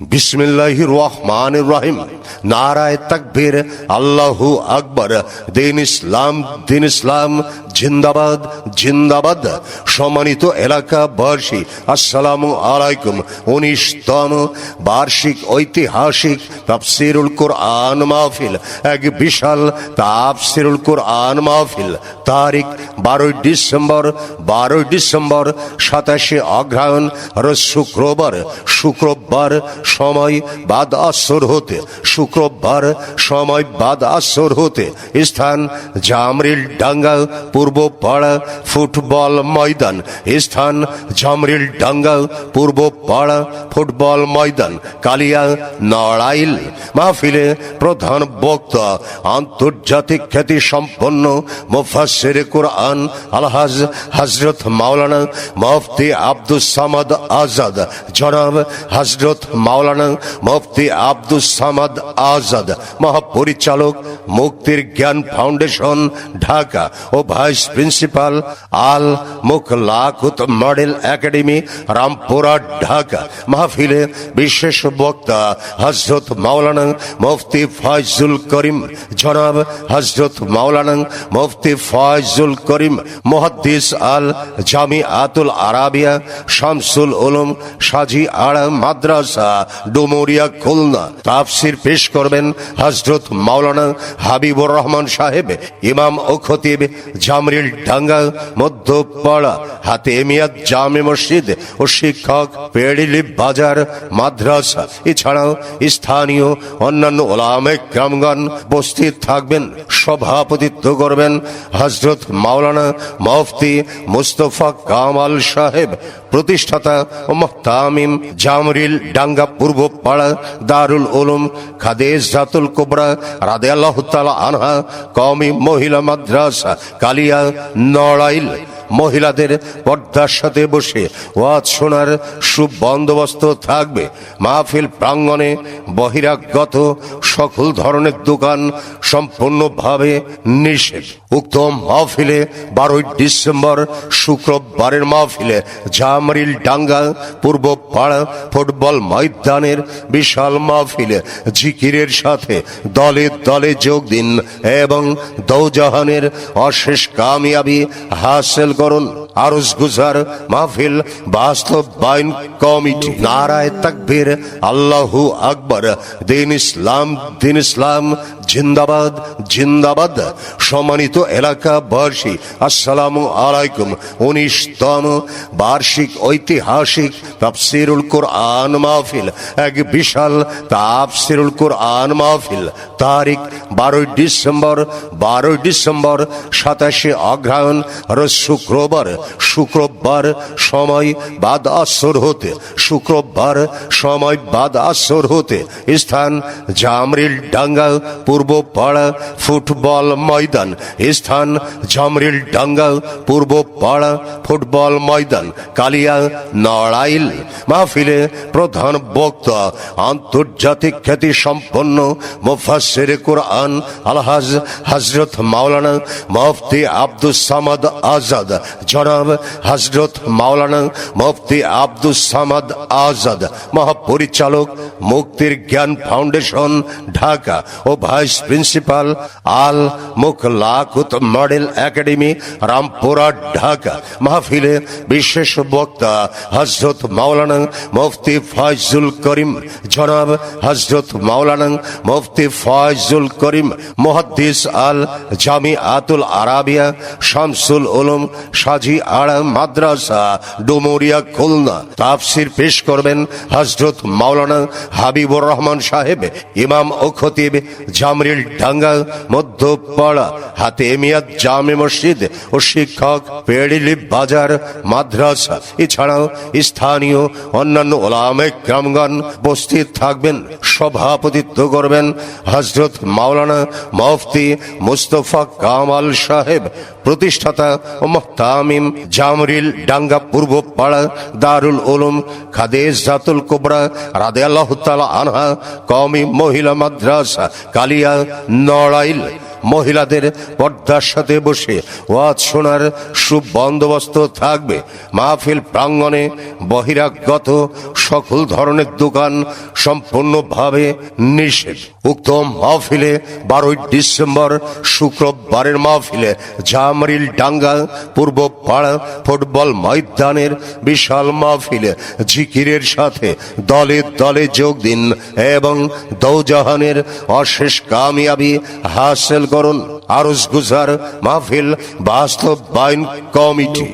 বিসমিল্লাহ রহমান রহিম নারায় আল্লাহু আকবর। দিন ইসলাম দিন ইসলাম, জিন্দাবাদ জিন্দাবাদ। আসসালামু আলাইকুম। উনিশতম বার্ষিক ঐতিহাসিক তাফসিরুল কোরআন মাহফিল। এক বিশাল তাফসিরুল কোরআন মাহফিল। তারিখ বারোই ডিসেম্বর বারোই ডিসেম্বর সাতাশে অগ্রহায়ণ রোজ শুক্রবার। শুক্রবার সময় বাদ আসর হতে, শুক্রবার সময় বাদ আসর হতে, স্থান জামরিল ডাঙ্গা, পূর্ব পাড়া ফুটবল ময়দান, স্থান জামরিল ডাঙ্গা, পূর্ব পাড়া ফুটবল ময়দান, কালিয়া নড়াইল মাহফিলে প্রধান বক্তা, আন্তর্জাতিক খ্যাতি সম্পন্ন মুফাসসির কোরআন, আলহাজ হজরত মাওলানা মুফতি আব্দুস সামাদ আজাদ, জনাব হজরত মাওলানা মুফতি আব্দুস সামাদ আজাদ, মহাপরিচালক মুক্তির জ্ঞান ফাউন্ডেশন, ঢাকা ও vice principal Al Mukhlakut model academy Rampura Dhaka. মাহফিলে বিশেষ বক্তা হজরত মাওলানা মুফতি ফয়জুল করিম, জনাব হজরত মাওলানা মুফতি ফয়জুল করিম, মুহাদ্দিস আল জামি আতুল আরাবিয়া, শামসুল উলুম, সাজি আড়া মাদ্রাসা ডুমুরিয়া খুলনা। তাফসির পেশ করবেন হজরত মাওলানা হাবিবুর রহমান সাহেব, ইমাম ও খতিব জামরিল ডাঙ্গা, মধ্যপাড়া হাতে এমিয়াদ জামে মসজিদ ও শিক্ষক পেড়িলি বাজার, মাদ্রাসা। এছাড়াও স্থানীয় অন্যান্য ওলামে গ্রামগণ উপস্থিত থাকবেন, সভাপতিত্ব করবেন হজরত মাওলানা মুফতি মুস্তফা কামাল সাহেব, প্রতিষ্ঠাতা ও মহতামিম জামরিল ডাঙ্গা পূর্ব পাড়া দারুল উলুম খাদেশ জাতুল কোবরা রাদে আল্লাহ আনহা কমি মহিলা মাদ্রাসা, কালিয়া নড়াইল। মহিলাদের পর্দার সাথে বসে ওয়াজ শোনার সুবন্দোবস্ত থাকবে। মাহফিল প্রাঙ্গণে বহিরাগত সকল ধরনের দোকান সম্পূর্ণভাবে নিষেধ। উক্ত মাহফিলে বারোই ডিসেম্বর শুক্রবারের মাহফিলে জামরিল ডাঙ্গা পূর্ব পাড়া ফুটবল ময়দানের বিশাল মাহফিলে জিকিরের সাথে দলে দলে যোগ দিন এবং দৌজাহানের অশেষ কামিয়াবি হাসিল করুন। আরজ গুজার মাহফিল বাস্তবায়ন কমিটি। নারায় তাকবীর আল্লাহু আকবর। দিন ইসলাম দিন ইসলাম জিন্দাবাদ জিন্দাবাদ। সম্মানিত এলাকা এলাকাবাসী, আসসালামু আলাইকুম। উনিশতম বার্ষিক ঐতিহাসিক তাফসিরুল কোরআন মাহফিল। এক বিশাল তাফসিরুল কোরআন মাহফিল। তারিখ বারোই ডিসেম্বর বারোই ডিসেম্বর, সাতাশে অগ্রহায়ণ শুক্রবার। শুক্রবার সময় বাদ আসর হতে, শুক্রবার সময় বাদ আসর হতে। স্থান জামরিল ডাঙ্গা পাড়া ফুটবল ময়দান। স্থান জামরিল ডাঙ্গা, পূর্ব পাড়া ফুটবল ময়দান, কালিয়া নড়াইল মাহফিলে প্রধান বক্তা, আন্তর্জাতিক খ্যাতি সম্পন্ন মুফাসসির কোরআন, আলহাজ হজরত মাওলানা মুফতি আব্দুস সামাদ আজাদ। জনাব হজরত মাওলানা মুফতি আব্দুস সামাদ আজাদ। মহাপরিচালক মুক্তির জ্ঞান ফাউন্ডেশন, ঢাকা। ও vice principal Al Mukhlakut model academy Rampura Dhaka মাহফিলে বিশেষ বক্তা হজরত মাওলানা মুফতি ফয়জুল করিম জনাব হজরত মাওলানা মুফতি ফয়জুল করিম মুহাদ্দিস আল জামি আতুল আরাবিয়া শামসুল উলুম সাজি আড়া মাদ্রাসা ডুমুরিয়া খুলনা তাফসির পেশ করবেন হজরত মাওলানা হাবিবুর রহমান সাহেব ইমাম ও খতিব জামরিল ডাঙ্গা মধ্যপাড়া হাতে এমিয়াদ জামে মসজিদ ও শিক্ষক পেড়িলি বাজার, মাদ্রাসা, এছাড়াও স্থানীয় অন্যান্য ওলামে গ্রামগণ উপস্থিত থাকবেন, সভাপতিত্ব করবেন হজরত মাওলানা মুফতি মুস্তফা কামাল সাহেব, প্রতিষ্ঠাতা মহতামিম জামরিল ডাঙ্গা পূর্ব পাড়া দারুল উলুম খাদেজ জাতুল কোবরা রাদে আল্লাহ আনহা কমি মহিলা মাদ্রাসা, কালিয়া, নড়াইল মহিলাদের পর্দার সাথে বসে ওয়াজ শোনার সুবন্দোবস্ত থাকবে। মাহফিল প্রাঙ্গণে বহিরাগত সকল ধরনের দোকান সম্পূর্ণভাবে নিষেধ। উক্ত মাহফিলে বারোই ডিসেম্বর শুক্রবারের মাহফিলে জামরিল ডাঙ্গা, পূর্ব পাড়া ফুটবল ময়দানের বিশাল মাহফিলে জিকিরের সাথে দলে দলে যোগ দিন এবং দৌজাহানের অশেষ কামিয়াবি হাসিল করুন আরজ গুজার মাহফিল বাস্তবায়ন কমিটি।